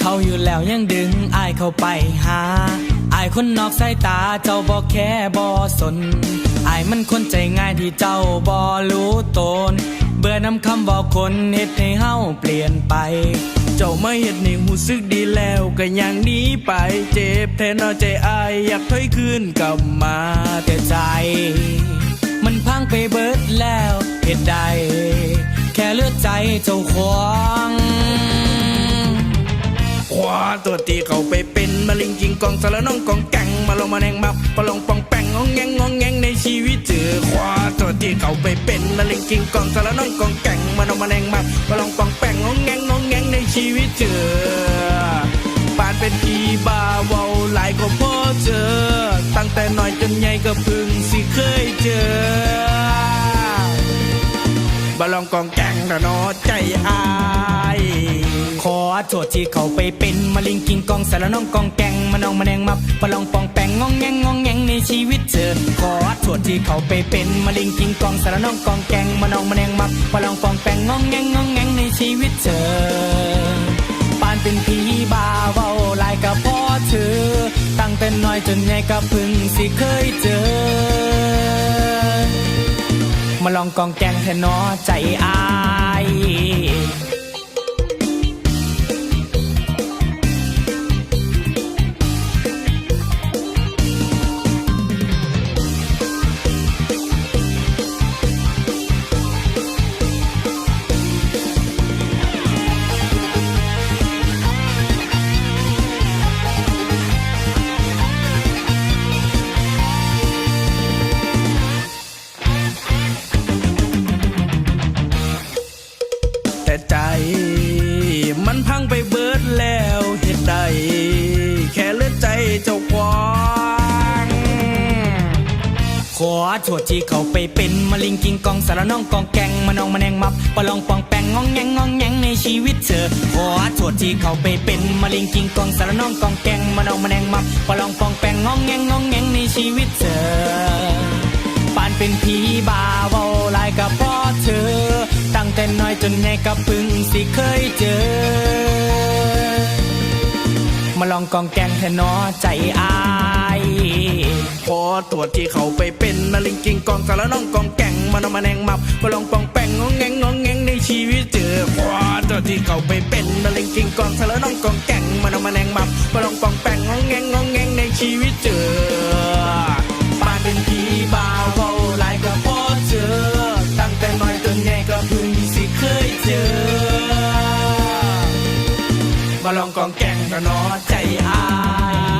เขาอยู่แล้วยังดึงอายเข้าไปหาอายคนนอกสายตาเจ้าบ่แค่บ่สนอายมันคนใจง่ายที่เจ้าบ่รู้ตน เบื่อนำคำบอกคนเฮ็ดให้เฮาเปลี่ยนไป เจ้าไม่เห็นนี่หูซึกดีแล้วก็ยังหนีไปเจ็บแทนเอาใจอายอยากถอยคืนกลับมาแต่ใจ มันพังไปเบิดแล้วเหตุใดแค่เลือดใจเจ้าของคว้า ตัวตีเขาไปเป็นมาลิงกิงกองสารน้องกองแกงมาลงมาแนงมับมาลองปองแปงงองแงงงองแงงในชีวิตเจอควาตัวตีเขาไปเป็นมาลิงกิงกองสารน้องกองแกงมาลงมาแนงมับมาลองปองแปงงองแงงงองแงงในชีวิตเจอปานเป็นพีบาเวาหลายก็พอเจอ ตั้งแต่น้อยจนใหญ่ก็พึ่งสิเคยเจอบาลองกองแกงระนอใจอา ทษที่เขาไปเป็นมาลิงกิงกองสารน้องกองแกงมาน้องมาแนงมับปลองปองแปงงองแงงงองแงงในชีวิตเธอขอโทษที่เขาไปเป็นมาลิงกิงกองสารน้องกองแกงมาน้องมาแนงมับปลองปองแปงงองแงงงองแงงในชีวิตเธอปานเป็นผีบาเว้าลายกับพ่อเธอตั้งแต่น้อยจนใหญ่ก็เพึ่งสิเคยเจอ มาลองกองแกงแทนนอใจอา แต่ใจ มันพังไปเบิดแล้วเหตุใด แค่เลือดใจเจ้าควางขอโทษที่เขาไปเป็นมาลิงกิงกองสารน้องกองแกงมานองมาแนงมับปลองปองแปงงองแงงงองแงงในชีวิตเธอขอโทษที่เขาไปเป็นมาลิงกิงกองสารน้องกองแกงมานองมาแนงมับปลองปองแปงงองแงงงองแงงในชีวิตเธอปานเป็นผีบาเวาลายกับพ่อเธอ แต่น้อยจนใหญ่ก็เพึ่งสิเคยเจอ มาลองกองแกงแทนนอใจอายขอตรวจที่เขาไปเป็นมาลิงกิงกองสารน้องกองแกงมันอามาแนงมับมาลองปองแปงงองแงงงองแงงในชีวิตเจอขอตรวจที่เขาไปเป็นมาลิงกิงกองสารน้องกองแกงมันอามาแนงมับมาลองปอง มาลองกองแกงก็นอใจอาย